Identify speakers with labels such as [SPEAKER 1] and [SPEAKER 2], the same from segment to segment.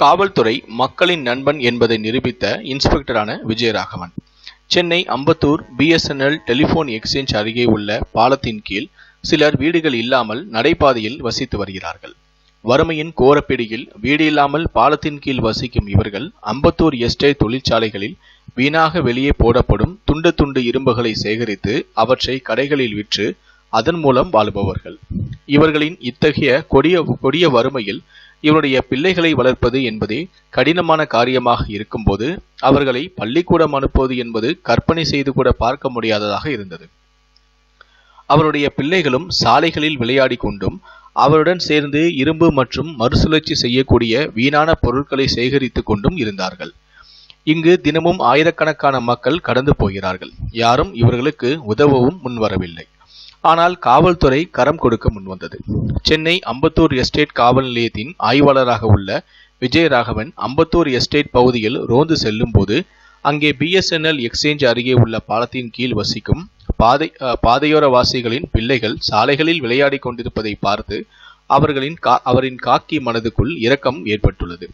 [SPEAKER 1] காவல்துறை மக்களின் நண்பன் என்பதை நிரூபித்த இன்ஸ்பெக்டரான Vijayaraghavan. Chennai Ambattur BSNL telephone exchange அருகே உள்ள பாலத்தின் கீழ் சிலர் வீடுகள் இல்லாமல் நடைபாதையில் வசித்து வருகிறார்கள். வறுமையின் கோரப்பிடியில் வீடு இல்லாமல் பாலத்தின் கீழ் வசிக்கும் இவர்கள் அம்பத்தூர் எஸ்டேட் தொழிற்சாலைகளில் வீணாக வெளியே போடப்படும் துண்டு துண்டு இரும்புகளை சேகரித்து அவற்றை கடைகளில் விற்று அதன் மூலம் வாழ்பவர்கள். இவர்களின் இத்தகைய கொடிய கொடிய வறுமையில் இவருடைய பிள்ளைகளை வளர்ப்பது என்பதே கடினமான காரியமாக இருக்கும்போது அவர்களை பள்ளிக்கூடம் அனுப்புவது என்பது கற்பனை செய்து கூட பார்க்க முடியாததாக இருந்தது. அவருடைய பிள்ளைகளும் சாலைகளில் விளையாடி கொண்டும் அவருடன் சேர்ந்து இரும்பு மற்றும் மறுசுழற்சி செய்யக்கூடிய வீணான பொருட்களை சேகரித்து கொண்டும் இருந்தார்கள். இங்கு தினமும் ஆயிரக்கணக்கான மக்கள் கடந்து போகிறார்கள். யாரும் இவர்களுக்கு உதவவும் முன்வரவில்லை. ஆனால் காவல்துறை கரம் கொடுக்க முன்வந்தது. சென்னை அம்பத்தூர் எஸ்டேட் காவல் நிலையத்தின் ஆய்வாளராக உள்ள விஜயராகவன் அம்பத்தூர் எஸ்டேட் பகுதியில் ரோந்து செல்லும் போது அங்கே பிஎஸ்என்எல் எக்ஸ்சேஞ்ச் அருகே உள்ள பாலத்தின் கீழ் வசிக்கும் பாதை பாதையோர வாசிகளின் பிள்ளைகள் சாலைகளில் விளையாடி கொண்டிருப்பதை பார்த்து அவர்களின் கா அவரின் காக்கி மனதுக்குள் இரக்கம் ஏற்பட்டுள்ளது.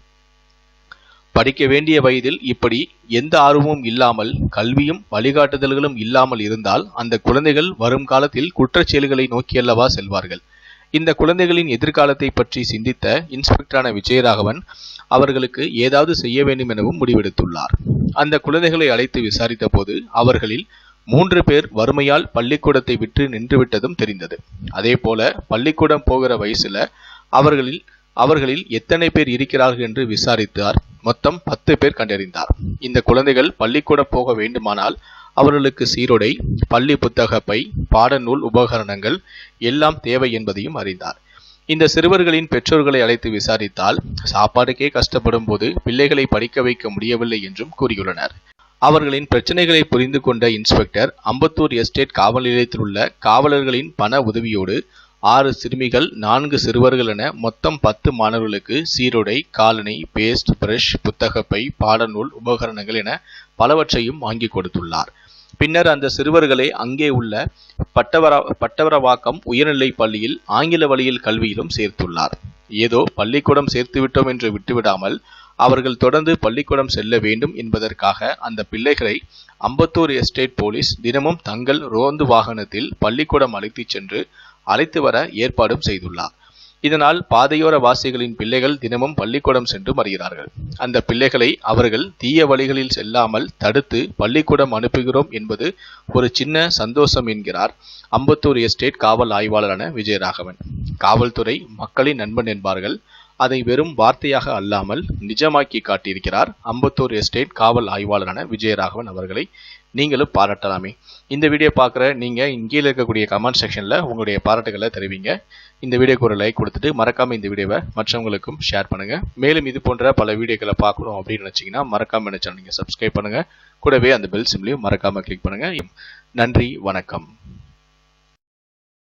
[SPEAKER 1] படிக்க வேண்டிய வயதில் இப்படி எந்த ஆர்வமும் இல்லாமல் கல்வியும் வழிகாட்டுதல்களும் இல்லாமல் இருந்தால் அந்த குழந்தைகள் வரும் காலத்தில் குற்றச் செயல்களை நோக்கியல்லவா செல்வார்கள்? இந்த குழந்தைகளின் எதிர்காலத்தை பற்றி சிந்தித்த இன்ஸ்பெக்டரான விஜயராகவன் அவர்களுக்கு ஏதாவது செய்ய வேண்டும் எனவும் முடிவெடுத்துள்ளார். அந்த குழந்தைகளை அழைத்து விசாரித்த போது அவர்களில் மூன்று பேர் வறுமையால் பள்ளிக்கூடத்தை விட்டு நின்றுவிட்டதும் தெரிந்தது. அதே போல பள்ளிக்கூடம் போகிற வயசுல அவர்களில் அவர்களில் எத்தனை பேர் இருக்கிறார்கள் என்று விசாரித்தார் மொத்தம் பத்து பேர் கண்டறிந்தார். இந்த குழந்தைகள் பள்ளிக்கூடம் போக வேண்டுமானால் அவர்களுக்கு சீருடை பள்ளி புத்தக பை பாடநூல் உபகரணங்கள் எல்லாம் தேவை என்பதையும் அறிந்தார். இந்த சிறுவர்களின் பெற்றோர்களை அழைத்து விசாரித்தால் சாப்பாடுக்கே கஷ்டப்படும் போது பிள்ளைகளை படிக்க வைக்க முடியவில்லை என்றும் கூறியுள்ளனர். அவர்களின் பிரச்சனைகளை புரிந்து கொண்ட இன்ஸ்பெக்டர் அம்பத்தூர் எஸ்டேட் காவல் நிலையத்தில் உள்ள காவலர்களின் பண உதவியோடு ஆறு சிறுமிகள் நான்கு சிறுவர்கள் என மொத்தம் பத்து மாணவர்களுக்கு சீருடை காலணி பேஸ்ட் பிரஷ் புத்தகப்பை பாடநூல் உபகரணங்கள் என பலவற்றையும் வாங்கி கொடுத்துள்ளார். பின்னர் அந்த சிறுவர்களை அங்கே உள்ள பட்டவர பட்டவரவாக்கம் உயர்நிலை பள்ளியில் ஆங்கில வழியில் கல்வியிலும் சேர்த்துள்ளார். ஏதோ பள்ளிக்கூடம் சேர்த்துவிட்டோம் என்று விட்டுவிடாமல் அவர்கள் தொடர்ந்து பள்ளிக்கூடம் செல்ல வேண்டும் என்பதற்காக அந்த பிள்ளைகளை அம்பத்தூர் எஸ்டேட் போலீஸ் தினமும் தங்கள் ரோந்து வாகனத்தில் பள்ளிக்கூடம் அழைத்துச் சென்று அழைத்து வர ஏற்பாடும் செய்துள்ளார். இதனால் பாதையோர வாசிகளின் பிள்ளைகள் தினமும் பள்ளிக்கூடம் சென்று வருகிறார்கள் அந்த பிள்ளைகளை அவர்கள் தீய வழிகளில் செல்லாமல் தடுத்து பள்ளிக்கூடம் அனுப்புகிறோம் என்பது ஒரு சின்ன சந்தோஷம் என்கிறார் அம்பத்தூர் எஸ்டேட் காவல் ஆய்வாளரான விஜயராகவன். காவல்துறை மக்களின் நண்பன் என்பார்கள். அதை வெறும் வார்த்தையாக அல்லாமல் நிஜமாக்கி காட்டியிருக்கிறார் அம்பத்தூர் எஸ்டேட் காவல் ஆய்வாளரான விஜயராகவன் அவர்களை. நீங்களும் பாராட்டலாமே. இந்த வீடியோ பார்க்குற நீங்கள் இங்கே இருக்கக்கூடிய கமெண்ட் செக்ஷனில் உங்களுடைய பாராட்டுகளை தெரிவிங்க. இந்த வீடியோக்கு ஒரு லைக் கொடுத்துட்டு மறக்காமல் இந்த வீடியோவை மற்றவங்களுக்கும் ஷேர் பண்ணுங்கள் மேலும் இது போன்ற பல வீடியோக்களை பார்க்கணும் அப்படின்னு நினச்சிங்கன்னா மறக்காமல் என்ன சேனல் நீங்கள் சப்ஸ்கிரைப் பண்ணுங்கள் கூடவே அந்த பெல் சிம்லையும் மறக்காமல் கிளிக் பண்ணுங்கள் நன்றி வணக்கம்.